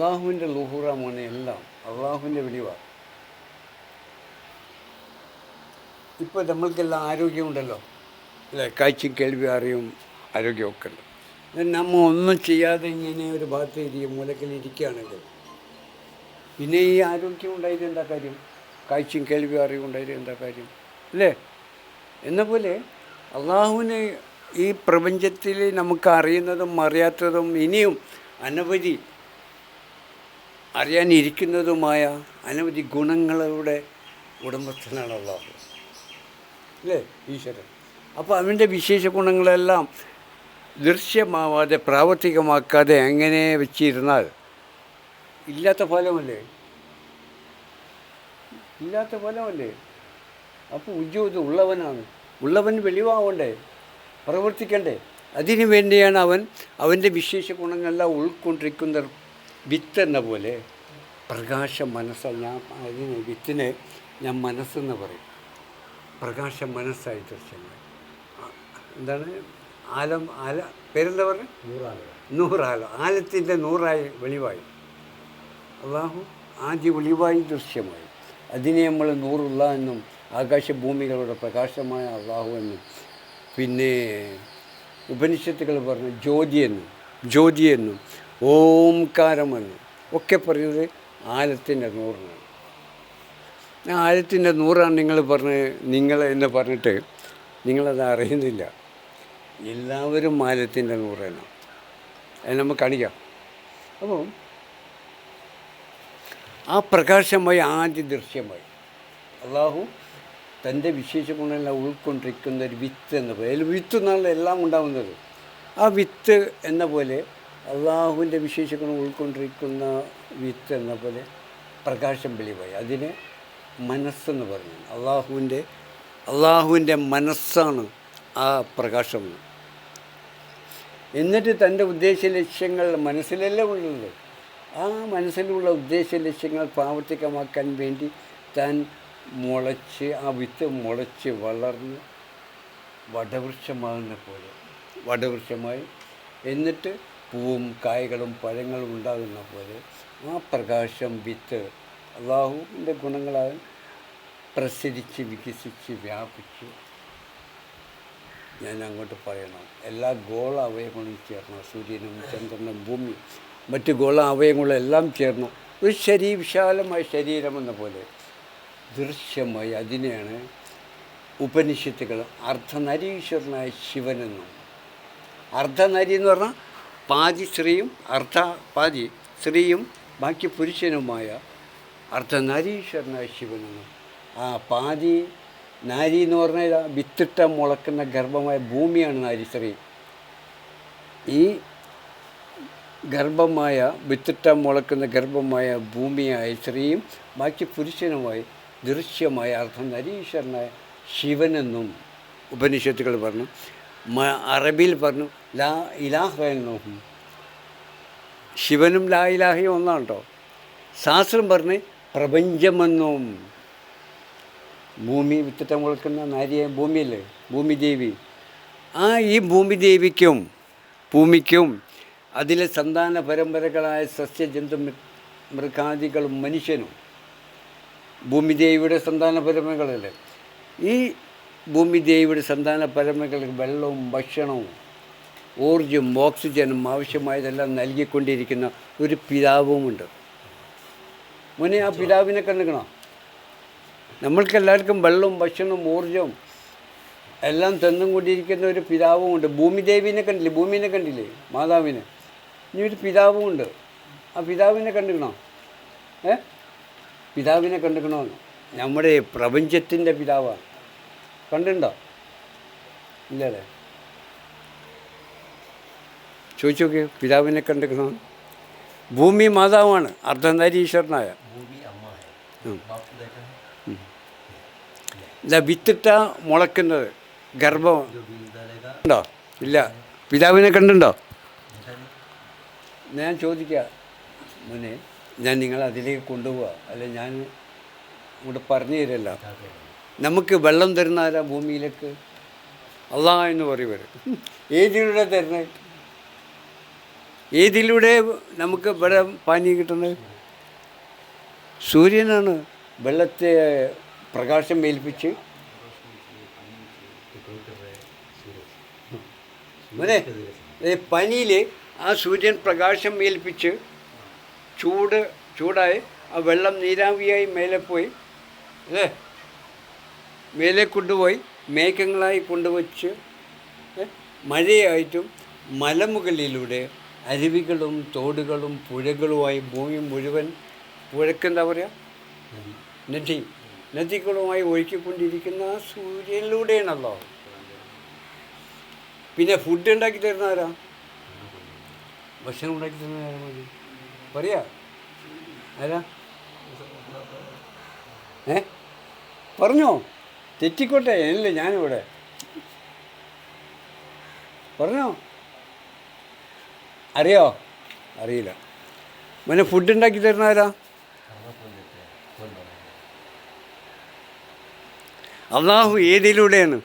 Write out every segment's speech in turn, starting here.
അള്ളാഹുവിന്റെ ലുഹുറാമാണ് എല്ലാം അള്ളാഹുവിന്റെ വെളിവാണ് ഇപ്പോൾ നമ്മൾക്കെല്ലാം ആരോഗ്യമുണ്ടല്ലോ അല്ലേ? കാഴ്ചയും കേൾവി അറിയും ആരോഗ്യമൊക്കെ ഉണ്ട്. നമ്മ ഒന്നും ചെയ്യാതെ ഇങ്ങനെ ഒരു ഭാഗത്ത് ഇരിക്കും മൂലക്കൽ ഇരിക്കുകയാണെങ്കിൽ പിന്നെ ഈ ആരോഗ്യം ഉണ്ടായത് എന്താ കാര്യം? കാഴ്ചയും കേൾവി അറിവും ഉണ്ടായത് എന്താ കാര്യം? അല്ലേ? എന്ന പോലെ അള്ളാഹുവിനെ ഈ പ്രപഞ്ചത്തിൽ നമുക്ക് അറിയുന്നതും അറിയാത്തതും ഇനിയും അനവധി അറിയാനിരിക്കുന്നതുമായ അനവധി ഗുണങ്ങളുടെ ഉടമസ്ഥനാണ് അള്ളാഹു അല്ലേ ഈശ്വരൻ? അപ്പോൾ അവന്റെ വിശേഷ ഗുണങ്ങളെല്ലാം ദൃശ്യമാവാതെ പ്രാവർത്തികമാക്കാതെ എങ്ങനെ വെച്ചിരുന്നാൽ ഇല്ലാത്ത ഫലമല്ലേ? ഇല്ലാത്ത ഫലമല്ലേ? അപ്പോൾ ഉജ്ജോത് ഉള്ളവനാണ്. ഉള്ളവൻ വെളിവാവണ്ടേ? പ്രവർത്തിക്കണ്ടേ? അതിനു വേണ്ടിയാണ് അവൻ അവന്റെ വിശേഷ ഗുണങ്ങളെല്ലാം ഉൾക്കൊണ്ടിരിക്കുന്ന വിത്ത് എന്ന പോലെ പ്രകാശ മനസ്സ ഞാൻ അതിന് വിത്തിനെ ഞാൻ മനസ്സെന്ന് പറയും. പ്രകാശ മനസ്സായി ദൃശ്യങ്ങൾ എന്താണ്? ആലം ആല പേരെന്താ പറഞ്ഞത് നൂറാലം. ആലത്തിന്റെ നൂറായി വെളിവായി. അള്ളാഹു ആദ്യ വെളിവായി ദൃശ്യമായി. അതിനെ നമ്മൾ നൂറുള്ള എന്നും ആകാശഭൂമികളുടെ പ്രകാശമായ അള്ളാഹു എന്നും. പിന്നെ ഉപനിഷത്തുകൾ പറഞ്ഞു ജ്യോതിയെന്നും ജ്യോതിയെന്നും ഓംകാരമെന്നും ഒക്കെ പറയുന്നത് ആലത്തിന്റെ നൂറിനാണ്. ഞാൻ ആലത്തിന്റെ നൂറാണ് നിങ്ങൾ പറഞ്ഞ് നിങ്ങൾ എന്ന് പറഞ്ഞിട്ട് നിങ്ങളത് അറിയുന്നില്ല. എല്ലാവരും ആലത്തിന്റെ നൂറാണ് അത് നമുക്ക് കാണിക്കാം. അപ്പോൾ ആ പ്രകാശമായി ആദ്യ ദൃശ്യമായി. അള്ളാഹു തന്റെ വിശേഷ ഗുണമെല്ലാം ഉൾക്കൊണ്ടിരിക്കുന്ന ഒരു വിത്ത് എന്ന പോലെ അതിൽ വിത്ത് എന്നാണ് എല്ലാം ഉണ്ടാകുന്നത് ആ വിത്ത് എന്ന പോലെ അള്ളാഹുവിന്റെ വിശേഷങ്ങൾ ഉൾക്കൊണ്ടിരിക്കുന്ന വിത്ത് എന്ന പോലെ പ്രകാശം വെളിവായി. അതിന് മനസ്സെന്ന് പറഞ്ഞു. അള്ളാഹുവിന്റെ അള്ളാഹുവിന്റെ മനസ്സാണ് ആ പ്രകാശം. എന്നിട്ട് തന്റെ ഉദ്ദേശ ലക്ഷ്യങ്ങൾ മനസ്സിലല്ലേ ഉള്ളത്? ആ മനസ്സിലുള്ള ഉദ്ദേശ ലക്ഷ്യങ്ങൾ പ്രാവർത്തികമാക്കാൻ വേണ്ടി താൻ മുളച്ച് ആ വിത്ത് മുളച്ച് വളർന്ന് വടവൃക്ഷമാകുന്ന പോലെ വടവൃക്ഷമായി. എന്നിട്ട് പൂവും കായ്കളും പഴങ്ങളും ഉണ്ടാകുന്ന പോലെ ആ പ്രകാശം വിത്ത് അള്ളാഹുവിന്റെ ഗുണങ്ങളാൽ പ്രസരിച്ച് വികസിച്ച് വ്യാപിച്ച് ഞാൻ അങ്ങോട്ട് പറയണം. എല്ലാ ഗോള അവയവങ്ങളും ചേർന്ന. സൂര്യനും ചന്ദ്രനും ഭൂമി മറ്റ് ഗോള അവയവങ്ങളും എല്ലാം ചേർന്ന. ഒരു ശരീ വിശാലമായ ശരീരം എന്ന പോലെ ദൃശ്യമായി അതിനെയാണ് ഉപനിഷത്തുകൾ. അർദ്ധനരീശ്വരനായ ശിവനെന്നും അർദ്ധനരി എന്ന് പറഞ്ഞാൽ പാതി സ്ത്രീയും അർദ്ധ പാതി സ്ത്രീയും ബാക്കി പുരുഷനുമായ അർദ്ധനരീശ്വരനായ ശിവനാണ്. ആ പാതി നാരി എന്ന് പറഞ്ഞാൽ വിത്തിട്ട മുളക്കുന്ന ഗർഭമായ ഭൂമിയാണ് നാരി സ്ത്രീ. ഈ ഗർഭമായ വിത്തിട്ട മുളക്കുന്ന ഗർഭമായ ഭൂമിയായ സ്ത്രീയും ബാക്കി പുരുഷനുമായി ദൃശ്യമായ അർത്ഥം നരീശ്വരനായ ശിവനെന്നും ഉപനിഷത്തുകൾ പറഞ്ഞു. അറബിയിൽ പറഞ്ഞു ലാ ഇലാഹ എന്നും ശിവനും ലാ ഇലാഹയും ഒന്നാണ് കേട്ടോ ശാസ്ത്രം പറഞ്ഞ് പ്രപഞ്ചമെന്നും. ഭൂമി വിത്തിട്ടം കൊടുക്കുന്ന നാരിയ ഭൂമിയല്ലേ? ഭൂമിദേവി. ആ ഈ ഭൂമിദേവിക്കും ഭൂമിക്കും അതിലെ സന്താന പരമ്പരകളായ സസ്യജന്തു മൃഗാദികളും മനുഷ്യനും. ഭൂമിദേവിയുടെ സന്താന പരമ്പരകളല്ലേ? ഈ ഭൂമിദേവിയുടെ സന്താന പരമ്പരകൾക്ക് വെള്ളവും ഭക്ഷണവും ഊർജവും ഓക്സിജനും ആവശ്യമായതെല്ലാം നൽകിക്കൊണ്ടിരിക്കുന്ന ഒരു പിതാവുമുണ്ട്. മോനെ ആ പിതാവിനെ കണ്ടുക്കണോ? നമ്മൾക്ക് എല്ലാവർക്കും വെള്ളവും ഭക്ഷണവും ഊർജവും എല്ലാം തന്നും കൊണ്ടിരിക്കുന്ന ഒരു പിതാവുമുണ്ട്. ഭൂമിദേവിനെ കണ്ടില്ലേ? ഭൂമിനെ കണ്ടില്ലേ? മാതാവിനെ. ഇനി ഒരു പിതാവുമുണ്ട്. ആ പിതാവിനെ കണ്ടുക്കണോ? ഏ? പിതാവിനെ കണ്ടുക്കണോ? നമ്മുടെ പ്രപഞ്ചത്തിന്റെ പിതാവാണ്. കണ്ടിട്ടുണ്ടോ ഇല്ലല്ലേ? ചോദിച്ചു നോക്കിയോ പിതാവിനെ കണ്ടിരിക്കണം. ഭൂമി മാതാവാണ് അർദ്ധനാരീശ്വരനായ ഇല്ല വിത്തിട്ട മുളക്കുന്നത് ഗർഭം. ഉണ്ടോ? ഇല്ല. പിതാവിനെ കണ്ടുണ്ടോ? ഞാൻ ചോദിക്കുക മുന്നേ ഞാൻ നിങ്ങളെ അതിലേക്ക് കൊണ്ടുപോവുക അല്ലെ ഞാൻ ഇവിടെ പറഞ്ഞു തരല്ല. നമുക്ക് വെള്ളം തരുന്ന ആരാ ഭൂമിയിലേക്ക്? അള്ളാ എന്ന് പറയുവർ ഏതിലൂടെ തരുന്നത് ഏതിലൂടെ നമുക്ക് ഇവിടെ പാനി കിട്ടുന്നത്? സൂര്യനാണ് വെള്ളത്തെ പ്രകാശം ഏൽപ്പിച്ച്. മോനെ പനിയിൽ ആ സൂര്യൻ പ്രകാശം ഏൽപ്പിച്ച് ചൂട് ചൂടായി ആ വെള്ളം നീരാവിയായി മേലെ പോയി. അല്ലേ? മേലെ കൊണ്ടുപോയി മേഘങ്ങളായി കൊണ്ടുവച്ച് മഴയായിട്ടും മലമുകളിലൂടെ അരുവികളും തോടുകളും പുഴകളുമായി ഭൂമി മുഴുവൻ പുഴക്കെന്താ പറയുക നദി. നദികളുമായി ഒഴുക്കിക്കൊണ്ടിരിക്കുന്ന സൂര്യനിലൂടെയാണല്ലോ. പിന്നെ ഫുഡ് ഉണ്ടാക്കി തരുന്ന ആരാ? ഭക്ഷണം ഉണ്ടാക്കി തരുന്ന ആരാ മതി പറയാ. ആരാ? ഏ? പറഞ്ഞോ. തെറ്റിക്കോട്ടെ അല്ലേ ഞാനിവിടെ. പറഞ്ഞോ? അറിയോ? അറിയില്ല. മോനെ ഫുഡ് ഉണ്ടാക്കി തരുന്ന ആരാ? അള്ളാഹു ഏതിലൂടെയാണ്?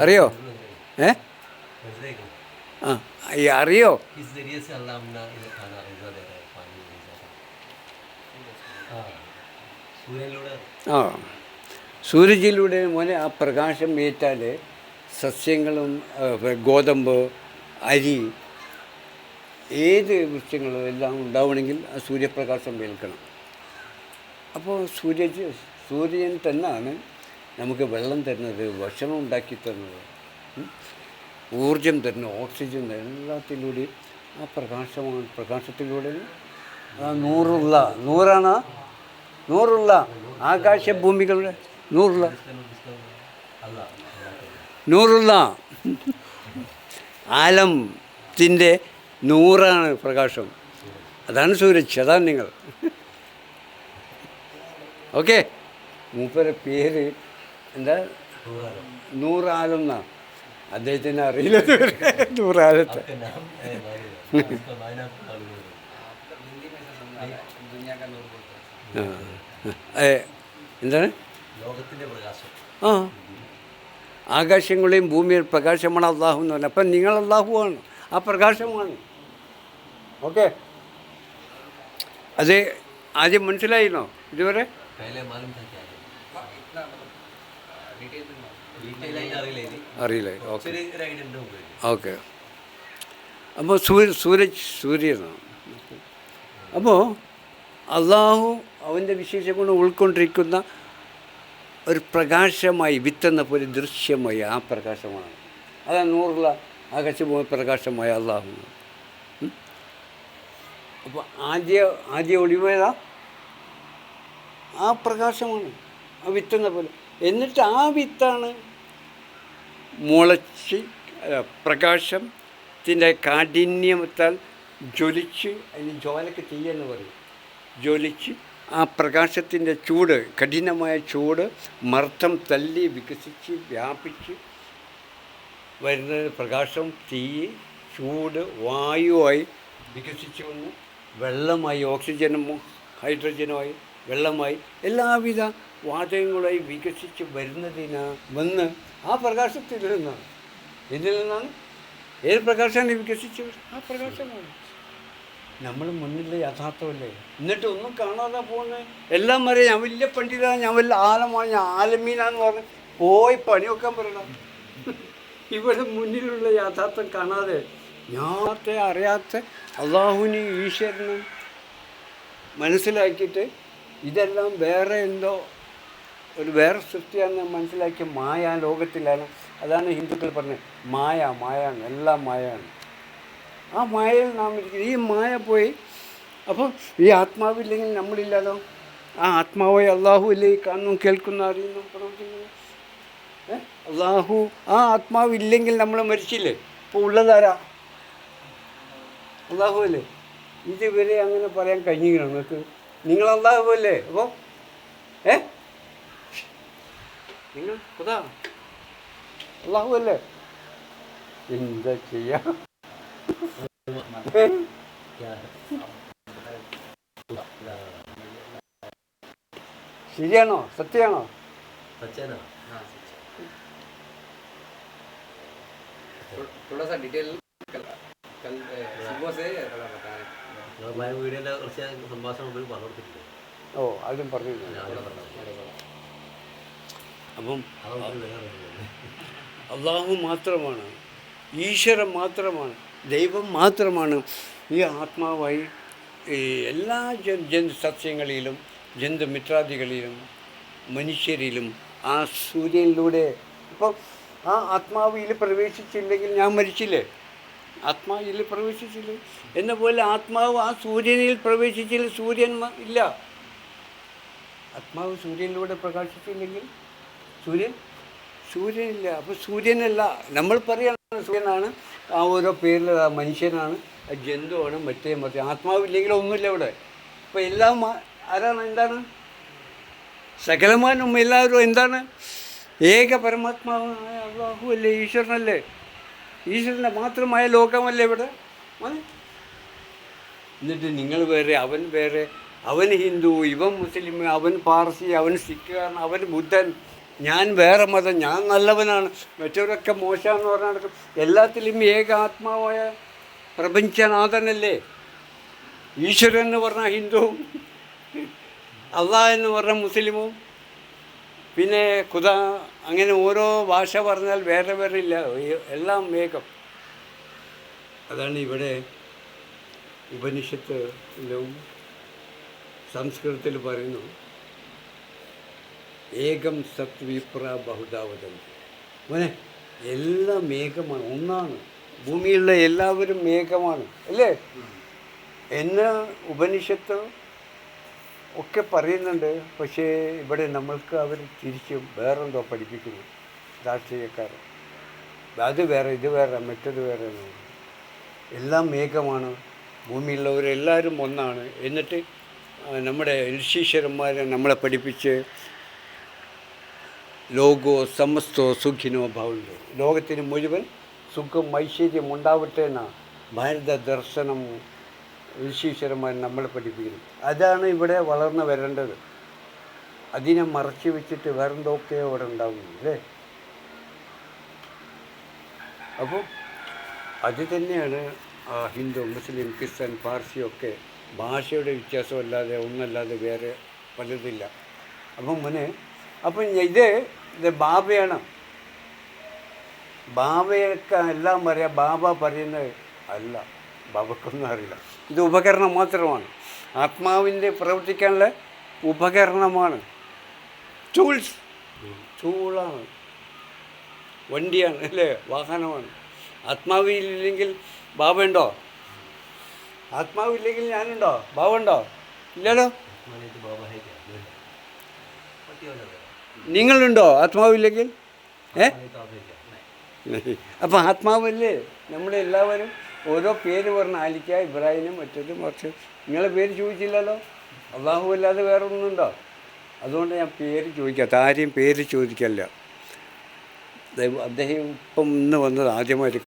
അറിയോ? ഏ? ആ അറിയോ? इस ആ സൂര്യജിയിലൂടെ മോനെ ആ പ്രകാശം ഏറ്റാൽ സസ്യങ്ങളും ഗോതമ്പ് അരി ഏത് വൃക്ഷങ്ങളും എല്ലാം ഉണ്ടാവണമെങ്കിൽ ആ സൂര്യപ്രകാശം ഏൽക്കണം അപ്പോൾ സൂര്യ സൂര്യൻ തന്നെയാണ് നമുക്ക് വെള്ളം തരുന്നത് ഭക്ഷണം ഉണ്ടാക്കി തരുന്നത്. ഊർജം തരുന്നത് ഓക്സിജൻ തരുന്നത് എല്ലാത്തിലൂടെയും ആ പ്രകാശമാണ് പ്രകാശത്തിലൂടെ നൂറുള്ള നൂറാണ് നൂറുള്ള ആകാശഭൂമികളുടെ നൂറുള്ള നൂറുള്ള ആലത്തിന്റെ നൂറാണ് പ്രകാശം അതാണ് സൂരജ് അതാണ് നിങ്ങൾ ഓക്കെ മൂപ്പരെ പേര് എന്താ നൂറാലം എന്നാണ് അദ്ദേഹത്തിന് അറിയില്ല നൂറാലത്ത് എന്താണ്? ആ. ആകാശങ്ങളെയും ഭൂമിയിൽ പ്രകാശമാണ് അള്ളാഹു എന്ന് പറഞ്ഞത്. അപ്പം നിങ്ങൾ അള്ളാഹുവാണ് ആ പ്രകാശമാണ്. ഓക്കെ. അതെ ആദ്യം മനസ്സിലായിരുന്നോ ഇതുവരെ? അറിയില്ല. ഓക്കെ. അപ്പോൾ സൂര്യ സൂര്യ സൂര്യനാണ് അപ്പോൾ അള്ളാഹു അവന്റെ വിശേഷം കൊണ്ട് ഉൾക്കൊണ്ടിരിക്കുന്ന ഒരു പ്രകാശമായി വിത്തെന്ന പോലെ ദൃശ്യമായി ആ പ്രകാശമാണ്. അതാണ് നൂറുള്ള ആകാശമായ പ്രകാശമായ അള്ളാഹു. അപ്പോൾ ആദ്യ ആദ്യ ഒളിവേതാ ആ പ്രകാശമാണ്. ആ വിത്തെന്ന പോലെ. എന്നിട്ട് ആ വിത്താണ് മുളച്ച് പ്രകാശത്തിന്റെ കാഠിന്യത്താൽ ജ്വലിച്ച് അതിന് ജ്വാലക്ക് എന്ന് പറയും. ജ്വലിച്ച് ആ പ്രകാശത്തിന്റെ ചൂട് കഠിനമായ ചൂട് മർദ്ദം തല്ലി വികസിച്ച് വ്യാപിച്ച് വരുന്നത് പ്രകാശം തീ ചൂട് വായുവായി വികസിച്ച് വന്ന്. വെള്ളമായി ഓക്സിജനും ഹൈഡ്രജനുമായി വെള്ളമായി എല്ലാവിധ വാതകങ്ങളായി വികസിച്ച് വരുന്നതിനാ വന്ന് ആ പ്രകാശത്തിൽ നിന്നാണ്. ഇതിൽ നിന്നാണ്? ഏത് പ്രകാശമാണ് വികസിച്ച് ആ പ്രകാശമാണ്. നമ്മൾ മുന്നിലെ യഥാർത്ഥമല്ലേ? എന്നിട്ട് ഒന്നും കാണാതെ പോകുന്നത് എല്ലാം അറിയാം ഞാൻ വലിയ പണ്ഡിതാണ് ഞാൻ വലിയ ആലമാണ് ഞാൻ ആലമീനാന്ന് പറഞ്ഞ് പോയി പണി വെക്കാൻ പറയണം ഇവിടെ മുന്നിലുള്ള യാഥാർത്ഥ്യം കാണാതെ ഞാത്തെ അറിയാത്ത അള്ളാഹുവിന് ഈശ്വരനും മനസ്സിലാക്കിയിട്ട് ഇതെല്ലാം വേറെ എന്തോ ഒരു വേറെ സൃഷ്ടിയാണെന്ന് മനസ്സിലാക്കിയ മായ ലോകത്തിലാണ്. അതാണ് ഹിന്ദുക്കൾ പറഞ്ഞത്. മായ മായാണ് എല്ലാം മായാണ് ആ മായയിൽ നാം ഇരിക്കുന്നത് ഈ മായ പോയി. അപ്പോൾ ഈ ആത്മാവില്ലെങ്കിൽ നമ്മളില്ലാതോ ആ ആത്മാവായി അള്ളാഹുവില്ലേ കാണുന്നു കേൾക്കുന്നു അറിയുന്നു പ്രവർത്തിക്കുന്നു അള്ളാഹു ആ ആത്മാവില്ലെങ്കിൽ നമ്മൾ മരിച്ചില്ലേ? ഇപ്പോൾ ഉള്ളതാരാ? അള്ളാഹു അല്ലേ? ഇതുവരെ അങ്ങനെ പറയാൻ കഴിഞ്ഞില്ല നിങ്ങൾക്ക്. നിങ്ങൾ അള്ളാഹു അല്ലേ? അപ്പോൾ ഏ? നിങ്ങൾ അതാ അള്ളാഹു അല്ലേ? എന്താ ചെയ്യാം? ശരിയാണോ സത്യമാണോ सच्चा ना थोड़ा सा डिटेल कल कल ए, सुबह से थोड़ा बताएं നിങ്ങളെ വീടിൻ്റെ കുറച്ച് സംഭാഷണം പോലും പറഞ്ഞു കൊടുത്തിട്ടില്ലേ ഓ അതും പറഞ്ഞു രാവിലെ പറഞ്ഞു അപ്പം അതൊന്നും വേറെ ഒന്നുമില്ല. അള്ളാഹു മാത്രമാണ് ഈശ്വരൻ മാത്രമാണ് ദൈവം മാത്രമാണ് ഈ ആത്മാവായി ഈ എല്ലാ ജന്തു സസ്യങ്ങളിലും ജന്തു മിത്രാദികളിലും മനുഷ്യരിലും ആ സൂര്യനിലൂടെ. ഇപ്പം ആ ആത്മാവിൽ പ്രവേശിച്ചില്ലെങ്കിൽ ഞാൻ മരിച്ചില്ലേ? ആത്മാവിൽ പ്രവേശിച്ചില്ല? എന്ന പോലെ ആത്മാവ് ആ സൂര്യനിൽ പ്രവേശിച്ചില്ല സൂര്യൻ ഇല്ല. ആത്മാവ് സൂര്യനിലൂടെ പ്രകാശിച്ചില്ലെങ്കിൽ സൂര്യൻ സൂര്യനില്ല. അപ്പോൾ സൂര്യനല്ല നമ്മൾ പറയുന്ന സൂര്യനാണ്. ആ ഓരോ പേരിൽ മനുഷ്യനാണ് ജന്തുവാണ് മറ്റേ മറ്റേ ആത്മാവില്ലെങ്കിൽ ഒന്നുമില്ല ഇവിടെ. അപ്പോൾ എല്ലാം ആരാണ് എന്താണ്? സകലമാനും എല്ലാവരും എന്താണ്? ഏക പരമാത്മാവായ അള്ളാഹു അല്ലേ ഈശ്വരനല്ലേ? ഈശ്വരന്റെ മാത്രമായ ലോകമല്ലേ ഇവിടെ? എന്നിട്ട് നിങ്ങൾ വേറെ അവൻ വേറെ അവൻ ഹിന്ദു ഇവൻ മുസ്ലിം അവൻ പാർസി അവൻ സിഖുകാരൻ അവൻ ബുദ്ധൻ ഞാൻ വേറെ മതം ഞാൻ നല്ലവനാണ്. മറ്റവരൊക്കെ മോശമെന്ന് പറഞ്ഞാൽ നടക്കും എല്ലാത്തിലും ഏകാത്മാവായ പ്രപഞ്ചനാഥനല്ലേ ഈശ്വരൻ എന്ന് പറഞ്ഞാൽ ഹിന്ദുവും അള്ളാഹ് എന്ന് പറഞ്ഞ മുസ്ലിമും പിന്നെ ഖുദ അങ്ങനെ ഓരോ ഭാഷ പറഞ്ഞാൽ വേറെ വേറെ ഇല്ല എല്ലാം വേഗം അതാണ് ഇവിടെ ഉപനിഷത്തിലും സംസ്കൃതത്തിൽ പറയുന്നു. ഏകം സത് വിപ്ര ബഹുദാവതം മോനെ എല്ലാം ഏകമാണ് ഒന്നാണ്. ഭൂമിയിലുള്ള എല്ലാവരും ഏകമാണ് അല്ലേ? എന്ന് ഉപനിഷത്ത് ഒക്കെ പറയുന്നുണ്ട് പക്ഷേ ഇവിടെ നമ്മൾക്ക് അവർ തിരിച്ചും വേറെന്തോ പഠിപ്പിക്കുന്നു രാഷ്ട്രീയക്കാർ. അത് വേറെ ഇത് വേറെ മറ്റത് വേറെ. എല്ലാം ഏകമാണ് ഭൂമിയിലുള്ളവരെല്ലാവരും ഒന്നാണ്. എന്നിട്ട് നമ്മുടെ ഋഷീശ്വരന്മാരെ നമ്മളെ പഠിപ്പിച്ച് ലോകോ സമസ്തോ സുഖിനോ ഭവന്തു. ലോകത്തിന് മുഴുവൻ സുഖം ഐശ്വര്യം ഉണ്ടാവട്ടെ എന്നാണ് ഭാരത ദർശനം ഋഷീശ്വരന്മാർ നമ്മളെ പഠിപ്പിക്കുന്നു. അതാണ് ഇവിടെ വളർന്നു വരേണ്ടത്. അതിനെ മറച്ചു വെച്ചിട്ട് വേറെന്തൊക്കെയോ അവിടെ ഉണ്ടാവുന്നു അല്ലേ? അപ്പോൾ അത് തന്നെയാണ് ആ ഹിന്ദു മുസ്ലിം ക്രിസ്ത്യൻ പാർസിയൊക്കെ ഭാഷയുടെ വ്യത്യാസമല്ലാതെ ഒന്നല്ലാതെ വേറെ പലതില്ല. അപ്പം മോനെ അപ്പം ഇത് ഇത് ബാബയാണ്. ബാബയൊക്കെ എല്ലാം പറയാം ബാബ പറയുന്നത് അല്ല ബാബക്കൊന്നും അറിയില്ല. ഇത് ഉപകരണം മാത്രമാണ്. ആത്മാവിന്റെ പ്രവർത്തിക്കാനുള്ള ഉപകരണമാണ്. ടൂൾസ്. ടൂളാണ്. വണ്ടിയാണ് അല്ലേ? വാഹനമാണ്. ആത്മാവില്ലെങ്കിൽ ബാബയുണ്ടോ? ആത്മാവില്ലെങ്കിൽ ഞാനുണ്ടോ? ബാബുണ്ടോ? ഇല്ലല്ലോ? നിങ്ങളുണ്ടോ? ആത്മാവില്ലെങ്കിൽ? ഏ? ആത്മാവിലേക്ക് അപ്പം ആത്മാവല്ലേ? നമ്മുടെ എല്ലാവരും ഓരോ പേര് പറഞ്ഞ ആലിക്ക ഇബ്രാഹിനും മറ്റൊരു മറിച്ച് നിങ്ങളെ പേര് ചോദിച്ചില്ലല്ലോ? അള്ളാഹു അല്ലാതെ വേറെ ഒന്നുണ്ടോ അതുകൊണ്ട് ഞാൻ പേര് ചോദിക്കാത്ത ആരെയും പേര് ചോദിക്കല്ല. അദ്ദേഹം ഇപ്പം ഇന്ന് വന്നത് ആദ്യമായിട്ട്